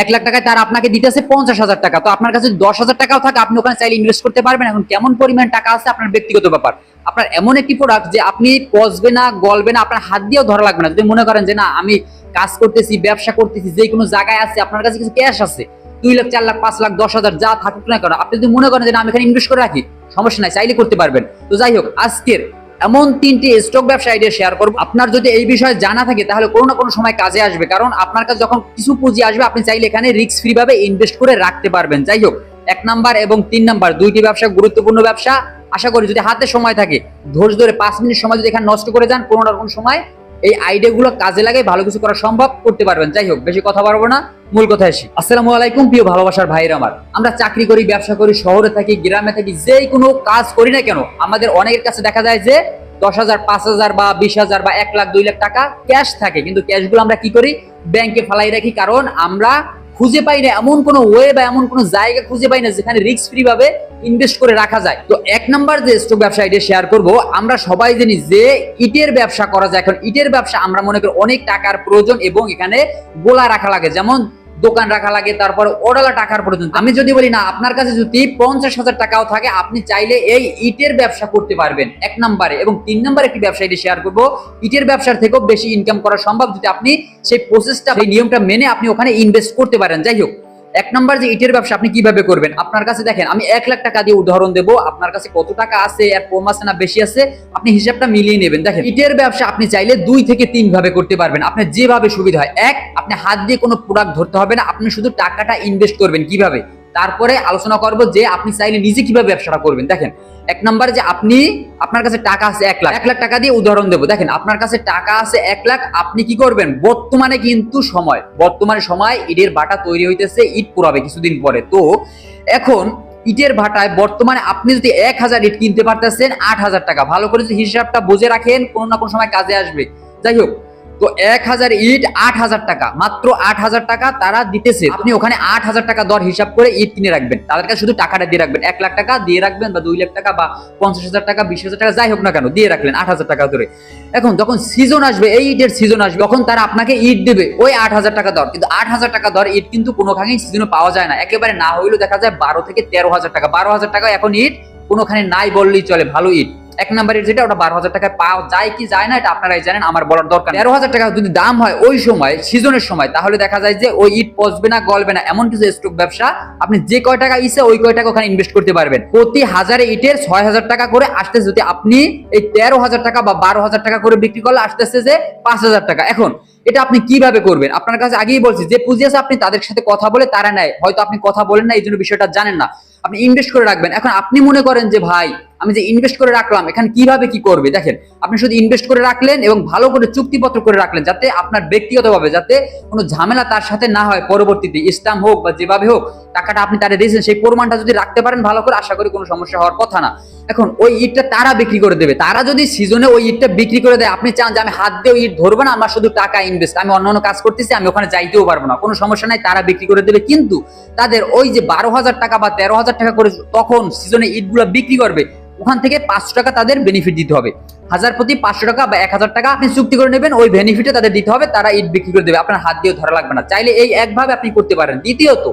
এক লাখ টাকায় তার আপনাকে দিতেছে পঞ্চাশ হাজার টাকা। তো আপনার কাছে দশ হাজার টাকাও থাকে, আপনি ওখানে চাইলে ইনভেস্ট করতে পারবেন। এখন কেমন পরিমাণ টাকা আছে আপনার ব্যক্তিগত ব্যাপার। আপনার এমন একটি প্রোডাক্ট যে আপনি পচবে না, গলবে না, আপনার হাত দিয়েও ধরা লাগবে না। যদি মনে করেন যে না, আমি কাজ করতেছি, ব্যবসা করতেছি, যে কোনো জায়গায় আছে, আপনার কাছে কিছু ক্যাশ আছে, দুই লাখ, চার লাখ, পাঁচ লাখ, দশ হাজার, যা থাকুক না কেন, আপনি যদি মনে করেন যে না, আমি এখানে ইনভেস্ট করে রাখি, সমস্যা নাই, চাইলে করতে পারবেন। তো যাই হোক, আজকের এমন তিনটি স্টক ব্যবসা আইডিয়া শেয়ার করব। আপনার যদি এই বিষয়ে জানা থাকে, তাহলে কোনো না কোনো সময় কাজে আসবে। কারণ আপনার কাছে যখন কিছু পুঁজি আসবে, আপনি চাইলে এখানে রিস্ক ফ্রি ভাবে ইনভেস্ট করে রাখতে পারবেন। যাই হোক, এক নাম্বার এবং তিন নাম্বার দুইটি ব্যবসা গুরুত্বপূর্ণ ব্যবসা। আশা করি যদি হাতে সময় থাকে, ধৈর্য ধরে পাঁচ মিনিট সময় যদি এখানে নষ্ট করে যান, কোনো না কোনো সময় এই আইডিয়াগুলো কাজে লাগে ভালো কিছু করা সম্ভব করতে পারবেন। যাই হোক, বেশি কথা পারব না, মূল কথা আসি। আসসালামু আলাইকুম, প্রিয় ভালোবাসার ভাইয়ের আমার। আমরা চাকরি করি, ব্যবসা করি, শহরে থাকি, গ্রামে থাকি যে কোনো কাজ করি না কেন, আমাদের অনেকের কাছে দেখা যায় যে দশ হাজার, পাঁচ হাজার বা বিশ হাজার বা এক লাখ, দুই লাখ টাকা ক্যাশ থাকে। কিন্তু ক্যাশগুলো আমরা কি করি? ব্যাংকে ফালাই রাখি, কারণ আমরা খুঁজে পাই না এমন কোনো ওয়ে বা এমন কোনো জায়গা খুঁজে পাই না যেখানে রিস্ক ফ্রি ভাবে ইনভেস্ট করে রাখা যায়। তো এক নাম্বার যে স্টক ব্যবসা আইডিয়া শেয়ার করব, আমরা সবাই জানি যে ইটের ব্যবসা করা যায়। এখন ইটের ব্যবসা আমরা মনে করি অনেক টাকার প্রয়োজন এবং এখানে গোলা রাখা লাগে। যেমন দোকান রাখা লাগে, তারপর ওডালা টাকার প্রয়োজন। আমি যদি বলি, না, আপনার কাছে যদি পঞ্চাশ হাজার টাকাও থাকে, আপনি চাইলে এই ইটের ব্যবসা করতে পারবেন এক নম্বরে। এবং তিন নম্বরে একটি ব্যবসা এটি শেয়ার করব, ইটের ব্যবসার থেকেও বেশি ইনকাম করা সম্ভব যদি আপনি সেই প্রসেসটা সেই নিয়মটা মেনে আপনি ওখানে ইনভেস্ট করতে পারেন। যাই হোক এক নম্বর যে ইটের ব্যবসা আপনি কীভাবে করবেন? আপনার কাছে দেখেন, আমি এক লাখ টাকা দিয়ে উদাহরণ দেবো। আপনার কাছে কত টাকা আছে, এর কম আছে না বেশি আছে, আপনি হিসাবটা মিলিয়ে নেবেন। দেখেন, ইটের ব্যবসা আপনি চাইলে দুই থেকে তিন ভাবে করতে পারবেন। আপনার যেভাবে সুবিধা হয়, এক, আপনি হাত দিয়ে কোনো প্রোডাক্ট ধরতে হবে না, আপনি শুধু টাকাটা ইনভেস্ট করবেন কীভাবে? তারপরে আলোচনা করব যে আপনি চাইলে নিজে কীভাবে ব্যবসাটা করবেন। দেখেন, এক নম্বরে যে আপনি, আপনার কাছে টাকা আছে এক লাখ। এক লাখ টাকা দিয়ে উদাহরণ দেবো। দেখেন, আপনার কাছে টাকা আছে এক লাখ, আপনি কি করবেন? বর্তমানে কিন্তু সময়, বর্তমানে সময় ইটের বাটা তৈরি হইতেছে, ইট পুরাবে কিছুদিন পরে। তো এখন ইটের ভাটায় বর্তমানে আপনি যদি এক হাজার ইট কিনতে পারতেছেন, আট হাজার টাকা। ভালো করে যদি হিসাবটা বুঝে রাখেন, কোনো না কোনো সময় কাজে আসবে। যাই হোক তো এক হাজার ইট আট হাজার টাকা। মাত্র আট হাজার টাকা তারা দিতেছে। আপনি ওখানে আট হাজার টাকা দর হিসাব করে ইট কিনে রাখবেন। তাদের কাছে শুধু টাকাটা দিয়ে রাখবেন। এক লাখ টাকা দিয়ে রাখবেন বা দুই লাখ টাকা বা পঞ্চাশ হাজার টাকা, বিশ হাজার টাকা, যাই হোক না কেন, দিয়ে রাখলেন আট হাজার টাকা ধরে এখন যখন সিজন আসবে, এই ইটের সিজন আসবে, তখন তারা আপনাকে ইট দেবে ওই আট হাজার টাকা দর। কিন্তু আট হাজার টাকা দর ইট কিন্তু কোনোখানেই সিজনে পাওয়া যায় না। একেবারে না হইলেও দেখা যায় বারো থেকে তেরো হাজার টাকা, বারো হাজার টাকা এখন ইট কোনোখানে নাই বললেই চলে ভালো ইট। এক নম্বরের যেটা ওটা বারো হাজার টাকায় পাওয়া যায় কি যায় না, এটা আপনারাই জানেন, আমার বলার দরকার তেরো হাজার টাকা যদি দাম হয় ওই সময়, সিজনের সময়, তাহলে দেখা যায় যে ওই ইট পচবে না, গলবে না, এমন কিছু স্টক ব্যবসা আপনি যে কয় টাকা ইসে ওই কয় টাকা ওখানে ইনভেস্ট করতে পারবেন। প্রতি হাজারে ইটের ছয় হাজার টাকা করে আসতেছে, যদি আপনি এই তেরো হাজার টাকা বা বারো হাজার টাকা করে বিক্রি করলে আসতেছে যে পাঁচ হাজার টাকা। এখন, এটা আপনি কীভাবে করবেন? আপনার কাছে আগেই বলছি, যে পুঁজি আছে আপনি তাদের সাথে কথা বলে তারা নেয়। হয়তো আপনি কথা বলেন না, এই জন্য বিষয়টা জানেন না। আপনি ইনভেস্ট করে রাখবেন। এখন আপনি মনে করেন যে, ভাই আমি যে ইনভেস্ট করে রাখলাম, এখানে কীভাবে কি করবে? দেখেন, আপনি শুধু ইনভেস্ট করে রাখলেন এবং ভালো করে চুক্তিপত্র করে রাখলেন যাতে আপনার ব্যক্তিগতভাবে, যাতে কোনো ঝামেলা তার সাথে না হয়, পরবর্তীতে ইসলাম হোক বা যেভাবে হোক টাকাটা আপনি তারা দিয়েছেন, সেই পরিমাণটা যদি রাখতে পারেন ভালো করে, আশা করি কোনো সমস্যা হওয়ার কথা না। এখন ওই ইটটা তারা বিক্রি করে দেবে। তারা যদি সিজনে ওই ইটটা বিক্রি করে দেয়, আপনি চান যে আমি হাত দিয়ে ইট ধরবো না, আমার শুধু টাকা ইনভেস্ট আমি অন্য অন্য কাজ করতেছি, আমি ওখানে যাইতেও পারব না। কোনো সমস্যা নাই, তারা বিক্রি করে দেবে। কিন্তু তাদের ওই যে বারো হাজার টাকা বা তেরো হাজার টাকা করে তখন সিজনে ইটগুলো বিক্রি করবে, ওখান থেকে পাঁচশো টাকা তাদের বেনিফিট দিতে হবে। হাজার প্রতি পাঁচশো টাকা বা এক হাজার টাকা আপনি চুক্তি করে নেবেন, ওই বেনিফিটে তাদের দিতে হবে, তারা ইট বিক্রি করে দেবে। আপনার হাত দিয়ে ধরা লাগবে না। চাইলে এই একভাবে আপনি করতে পারেন। দ্বিতীয়ত,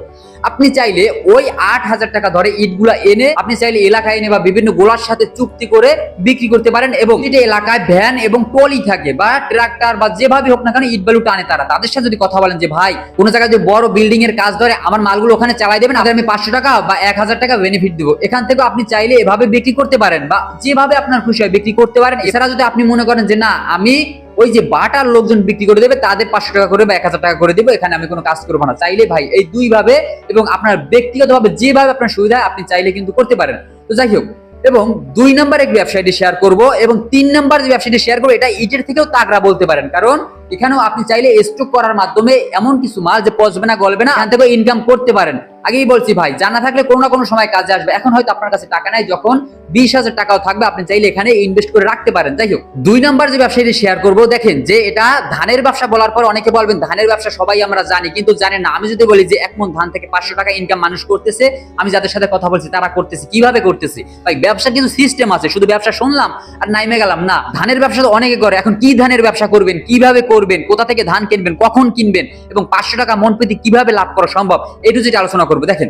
আপনি চাইলে ওই আট হাজার টাকা ধরে ইটগুলা এনে আপনি চাইলে এলাকায় এনে বা বিভিন্ন গোলার সাথে চুক্তি করে বিক্রি করতে পারেন এবং এটা এলাকায় ভ্যান এবং টলি থাকে বা ট্রাক্টর বা যেভাবে হোক না কেন ইট বালু টানে তারা। তাদের সাথে যদি কথা বলেন যে, ভাই, কোনো জায়গায় যদি বড় বিল্ডিং এর কাজ ধরে আমার মালগুলো ওখানে চালাই দেবেন আমি পাঁচশো টাকা বা এক হাজার টাকা বেনিফিট দিব। এখান থেকে আপনি চাইলে এভাবে বিক্রি করতে পারেন বা যেভাবে আপনার খুশি হয় বিক্রি করতে পারেন। এছাড়া যদি আপনি মনে করেন যে না, আমি ওই যে বাটার লোকজন বিক্রি করে দেবে, তাদের পাঁচশো টাকা করে বা এক হাজার টাকা করে দেবো, এখানে আমি কোনো কাজ করব না। চাইলে ভাই, এই দুই ভাবে এবং আপনার ব্যক্তিগতভাবে যেভাবে আপনার সুবিধা আপনি চাইলে কিন্তু করতে পারেন। তো যাই হোক, এবং দুই নাম্বার এক ব্যবসায়টি শেয়ার করব এবং তিন নাম্বার যে ব্যবসায়টি শেয়ার করব, এটা ইটের থেকেও তাগড়া বলতে পারেন। কারণ এখানেও আপনি চাইলে স্টক করার মাধ্যমে এমন কিছু মাল যে পচবে না, গলবে না, এখান থেকে ইনকাম করতে পারেন। আগেই বলছি ভাই, জানা থাকলে কোনো না কোনো সময় কাজে আসবে। এখন হয়তো আপনার কাছে টাকা নাই, যখন বিশ হাজার টাকাও থাকবে, আপনি চাইলে এখানে ইনভেস্ট করে রাখতে পারেন। যাই হোক, দুই নাম্বার যে ব্যবসায়টি শেয়ার করব, দেখেন যে এটা ধানের ব্যবসা বলার পর অনেকে বলবেন, ধানের ব্যবসা সবাই আমরা জানি। কিন্তু জানেন না। আমি যদি বলি যে এক মন ধান থেকে পাঁচশো টাকা ইনকাম মানুষ করতেছে, আমি যাদের সাথে কথা বলছি, তারা করতেছে, কীভাবে করতেছে? ভাই ব্যবসা কিন্তু সিস্টেম আছে, শুধু ব্যবসা শুনলাম আর নাইমে গেলাম। না, ধানের ব্যবসা তো অনেকে করে। এখন কি ধানের ব্যবসা করবেন? কীভাবে করবেন? করবেন, কোথা থেকে ধান কিনবেন, কখন কিনবেন এবং পাঁচশো টাকা মন প্রতি কীভাবে লাভ করা সম্ভব এটু যেটা আলোচনা করব। দেখেন,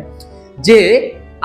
যে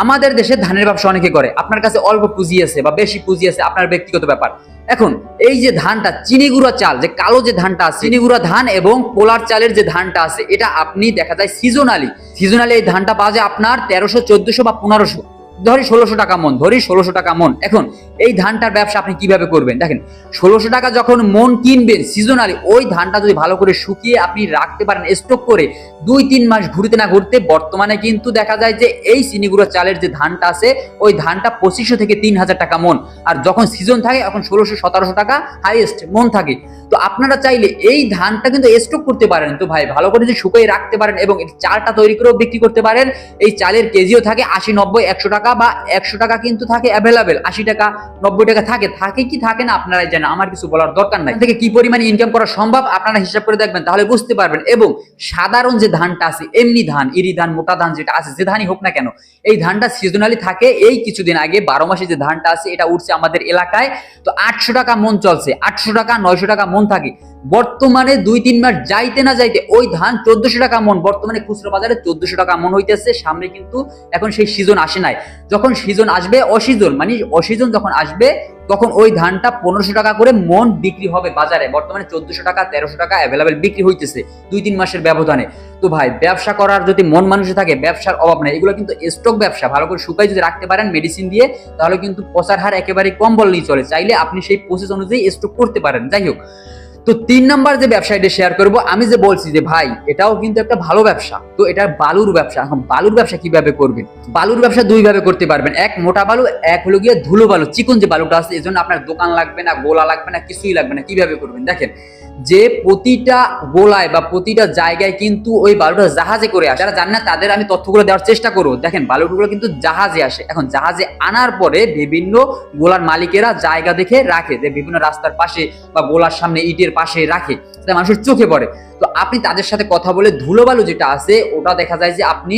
আমাদের দেশে ধানের ব্যবসা অনেকে করে, আপনার কাছে অল্প পুঁজি আছে বা বেশি পুঁজি আছে, আপনার ব্যক্তিগত ব্যাপার। এখন, এই যে ধানটা চিনিগুড়া চাল, যে কালো যে ধানটা আছে চিনিগুড়া ধান এবং পোলার চালের যে ধানটা আছে, এটা আপনি দেখা যায় সিজনালি সিজনালি এই ধানটা পাওয়া যায় আপনার তেরোশো, চোদ্দশো বা পনেরোশো। ধরি ষোলোশো টাকা মন, ধরি ষোলোশো টাকা মন। এখন এই ধানটার ব্যবসা আপনি কীভাবে করবেন? দেখেন, ষোলোশো টাকা যখন মন কিনবেন সিজনালি ওই ধানটা যদি ভালো করে শুকিয়ে আপনি রাখতে পারেন স্টক করে, দুই, তিন মাস ঘুরতে না ঘুরতে, বর্তমানে কিন্তু দেখা যায় যে এই চিনিগুড়ো চালের যে ধানটা আছে, ওই ধানটা পঁচিশশো থেকে তিন হাজার টাকা মন। আর যখন সিজন থাকে, এখন ষোলোশো, সতেরোশো টাকা হাইয়েস্ট মন থাকে। তো আপনারা চাইলে এই ধানটা কিন্তু স্টক করতে পারেন। তো ভাই, ভালো করে যদি শুকিয়ে রাখতে পারেন এবং চালটা তৈরি করেও বিক্রি করতে পারেন, এই চালের কেজিও থাকে আশি, নব্বই, একশো টাকা বা একশো টাকা কিন্তু থাকে অ্যাভেলেবেল আশি টাকা, নব্বই টাকা থাকে। থাকে কি থাকে না আপনারাই জানেন, আমার কিছু বলার দরকার নাই। থেকে কি পরিমাণে ইনকাম করা সম্ভব আপনারা হিসাব করে দেখবেন, তাহলে বুঝতে পারবেন। এবং সাধারণ যে ধানটা আছে, এমনি ধান, ইরি ধান, মোটা ধান যেটা আছে, যে ধানই হোক না কেন, এই ধানটা সিজনালি থাকে, এই কিছুদিন আগে বারো মাসে যে ধানটা আছে, এটা উঠছে আমাদের এলাকায়। তো আটশো টাকা মন চলছে, আটশো টাকা, নয়শো টাকা মন থাকে। বর্তমানে দুই, তিন মাস যাইতে না যাইতে ওই ধান চোদ্দশো টাকা মন, বর্তমানে খুচরো বাজারে চোদ্দশো টাকা মন হইতেছে, সামনে কিন্তু এখন সেই সিজন আসে নাই। যখন সিজন আসবে, অসিজন মানে অসিজন যখন আসবে, তখন ওই ধানটা পনেরোশো টাকা করে মন বিক্রি হবে বাজারে। বর্তমানে চোদ্দশো টাকা, তেরোশো টাকা অ্যাভেলেবেল বিক্রি হইতেছে দুই, তিন মাসের ব্যবধানে। তো ভাই, ব্যবসা করার যদি মন মানুষে থাকে, ব্যবসার অভাব নেই। এগুলো কিন্তু স্টক ব্যবসা। ভালো করে শুকাই যদি রাখতে পারেন মেডিসিন দিয়ে, তাহলে কিন্তু পচার হার একেবারে কম বললেই চলে। চাইলে আপনি সেই প্রসেস অনুযায়ী স্টক করতে পারেন। যাই হোক তো তিন নাম্বার যে ব্যবসাটা শেয়ার করব, আমি যে বলছি যে, ভাই, এটাও কিন্তু একটা ভালো ব্যবসা। তো এটা বালুর ব্যবসা, এখন বালুর ব্যবসা কীভাবে করবেন? বালুর ব্যবসা দুই ভাবে করতে পারবেন। এক, মোটা বালু, এক হলো গিয়ে ধুলো বালু, চিকন যে বালুটা আছে, এজন্য আপনার দোকান লাগবে না, গোলা লাগবে না, কিছুই লাগবে না, কীভাবে করবেন? দেখেন, যে প্রতিটা গোলায় বা প্রতিটা জায়গায় কিন্তু ওই বালুটা জাহাজে করে আসে। যারা জান না, তাদের আমি তথ্যগুলো দেওয়ার চেষ্টা করব। দেখেন, বালুগুলো কিন্তু জাহাজে আসে। এখন জাহাজে আনার পরে বিভিন্ন গোলার মালিকেরা জায়গা দেখে রাখে। যে বিভিন্ন রাস্তার পাশে বা গোলার সামনে ইটের পাশে রাখে যাতে মানুষের চোখে পড়ে। তো আপনি তাদের সাথে কথা বলে ধুলো বালু যেটা আছে ওটা দেখা যায় যে আপনি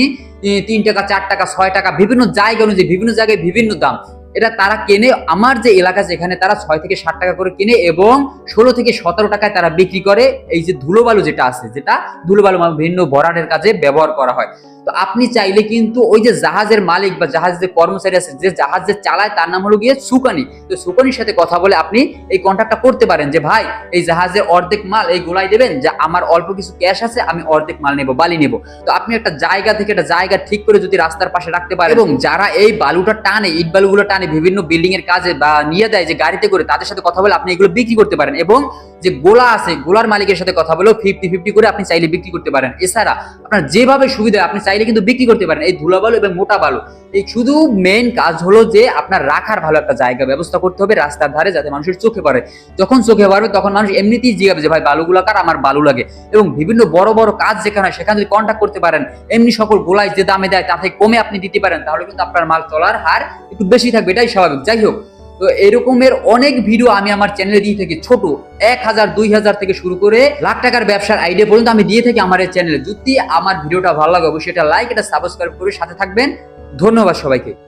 তিন টাকা, চার টাকা, ছয় টাকা, বিভিন্ন জায়গা অনুযায়ী, বিভিন্ন জায়গায় বিভিন্ন দাম। এটা তারা কেনে, আমার যে এলাকা যেখানে তারা ছয় থেকে ষাট টাকা করে কিনে এবং ষোলো থেকে সতেরো টাকায় তারা বিক্রি করে, এই যে ধুলোবালু যেটা আছে, যেটা ধুলোবালু মানে ভিন্ন ভরাটের কাজে ব্যবহার করা হয়। তো আপনি চাইলে কিন্তু ওই যে জাহাজের মালিক বা জাহাজের যে কর্মচারী আছে যে জাহাজ যে চালায় তার নাম হলো গিয়ে সুকানি। তো সুকানির সাথে কথা বলে আপনি এই কন্ট্রাক্টটা করতে পারেন যে ভাই এই জাহাজের অর্ধেক মাল এই গোলাই দেবেন যে আমার অল্প কিছু ক্যাশ আছে আমি অর্ধেক মাল নেব বালি নেব। তো আপনি একটা জায়গা থেকে একটা জায়গা ঠিক করে যদি রাস্তার পাশে রাখতে পারেন এবং যারা এই বালুটা টানে ইট বালুগুলো টানে বিভিন্ন বিল্ডিং এর কাজে বা নিয়ে দেয় যে গাড়িতে করে তাদের সাথে কথা বলে আপনি এগুলো বিক্রি করতে পারেন এবং যে গোলা আছে গোলার মালিকের সাথে কথা বলেও ফিফটি ফিফটি করে আপনি চাইলে বিক্রি করতে পারেন। এছাড়া আপনার যেভাবে সুবিধা আপনি চাইলে কিন্তু বিক্রি করতে পারেন। এই ধুলা বালু এবং মোটা বালু। এই শুধু মেইন কাজ হলো যে আপনার রাখার ভালো একটা জায়গা, ব্যবস্থা করতে হবে রাস্তার ধারে যাতে মানুষের চোখে পড়ে। যখন চোখে পড়বে তখন মানুষ এমনিতেই জিগাবে যে, ভাই, বালুগুলা কার? আমার বালু লাগে। এবং বিভিন্ন বড় বড় কাজ যেখানে হয়, সেখানে যদি কন্ট্যাক্ট করতে পারেন, এমনি সকল গোলাই যে দামে দেয়, তাতে কমে আপনি দিতে পারেন, তাহলে কিন্তু আপনার মাল চলার হার একটু বেশি থাকবে। এটাই স্বাভাবিক। যাই হোক তো এরকমের অনেক ভিডিও আমি আমার চ্যানেলে দিয়ে থাকি, ছোট। এক হাজার, দুই হাজার থেকে শুরু করে লাখ টাকার ব্যবসার আইডিয়া পর্যন্ত আমি দিয়ে থাকি আমার এই চ্যানেলে যদি আমার ভিডিওটা ভালো লাগে, অবশ্যই এটা লাইক এটা সাবস্ক্রাইব করে সাথে থাকবেন। ধন্যবাদ সবাইকে।